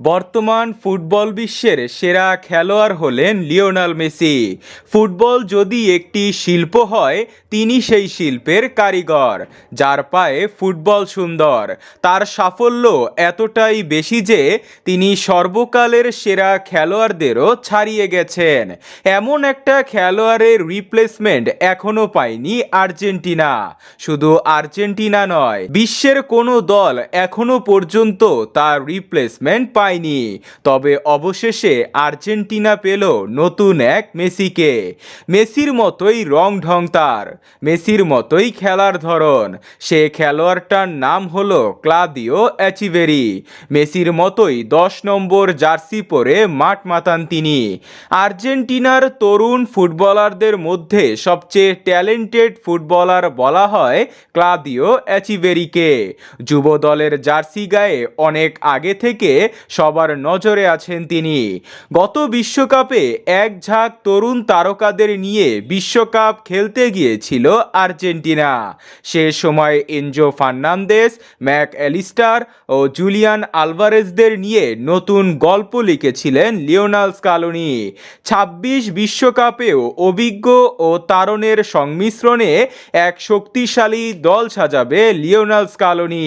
বর্তমান ফুটবল বিশ্বের সেরা খেলোয়াড় হলেন লিওনাল মেসি। ফুটবল যদি একটি শিল্প হয়, তিনি সেই শিল্পের কারিগর, যার পায়ে ফুটবল সুন্দর। তার সাফল্য এতটাই বেশি যে, তিনি সর্বকালের সেরা খেলোয়াড়দেরও ছাড়িয়ে গেছেন। এমন একটা খেলোয়াড়ের রিপ্লেসমেন্ট এখনও পায়নি আর্জেন্টিনা। শুধু আর্জেন্টিনা নয়, বিশ্বের কোনো দল এখনও পর্যন্ত তার রিপ্লেসমেন্ট পায়নি তবে অবশেষে আর্জেন্টিনা পেল নতুন এক মেসিকে। মেসির মতোই রং ঢং তার। মেসির মতোই খেলার ধরন। সে খেলোয়াড়টার নাম হলো ক্লাদিও অ্যাচিভেরি মেসির মতোই দশ নম্বর জার্সি পরে মাঠ মাতান তিনি। আর্জেন্টিনার তরুণ ফুটবলারদের মধ্যে সবচেয়ে ট্যালেন্টেড ফুটবলার বলা হয় ক্লাদিও অ্যাচিভেরিকে যুব দলের জার্সি গায়ে অনেক আগে থেকে সবার নজরে আছেন তিনি। গত বিশ্বকাপে এক ঝাঁক তরুণ তারকাদের নিয়ে বিশ্বকাপ খেলতে গিয়েছিল আর্জেন্টিনা। সে সময় এনজো ফার্নান্দেস, ম্যাক অ্যালিস্টার ও জুলিয়ান আলভারেজদের নিয়ে নতুন গল্প লিখেছিলেন লিওনাল স্কালোনি। ছাব্বিশ বিশ্বকাপেও অভিজ্ঞ ও তারণের সংমিশ্রণে এক শক্তিশালী দল সাজাবে লিওনাল স্কালোনি।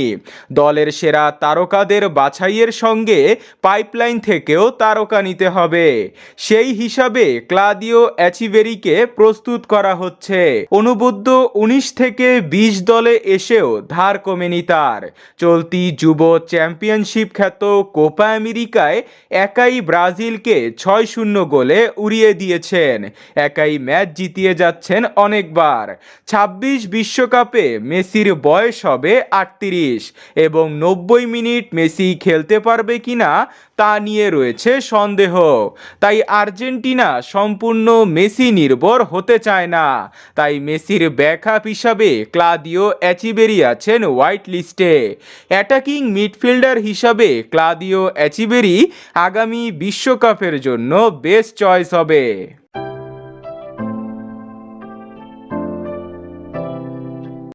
দলের সেরা তারকাদের বাছাইয়ের সঙ্গে পাইপলাইন থেকেও তারকা নিতে হবে। সেই হিসাবে ক্লাদিও অ্যাচিভেরিকে প্রস্তুত করা হচ্ছে। অনুবদ্ধ উনিশ থেকে বিশ দলে এসেও ধার কমেনি তার। চলতি যুব চ্যাম্পিয়নশিপ খ্যাত কোপা আমেরিকায় একাই ব্রাজিলকে ছয় শূন্য গোলে উড়িয়ে দিয়েছেন। একাই ম্যাচ জিতিয়ে যাচ্ছেন অনেকবার। ছাব্বিশ বিশ্বকাপে মেসির বয়স হবে আটত্রিশ এবং নব্বই মিনিট মেসি খেলতে পারবে কিনা তা নিয়ে রয়েছে সন্দেহ। তাই আর্জেন্টিনা সম্পূর্ণ মেসি নির্ভর হতে চায় না। তাই মেসির ব্যাকআপ হিসাবে ক্লাদিও অ্যাচিবেরি আছেন হোয়াইট লিস্টে। অ্যাটাকিং মিডফিল্ডার হিসাবে ক্লাদিও অ্যাচিবেরি আগামী বিশ্বকাপের জন্য বেস্ট চয়েস হবে।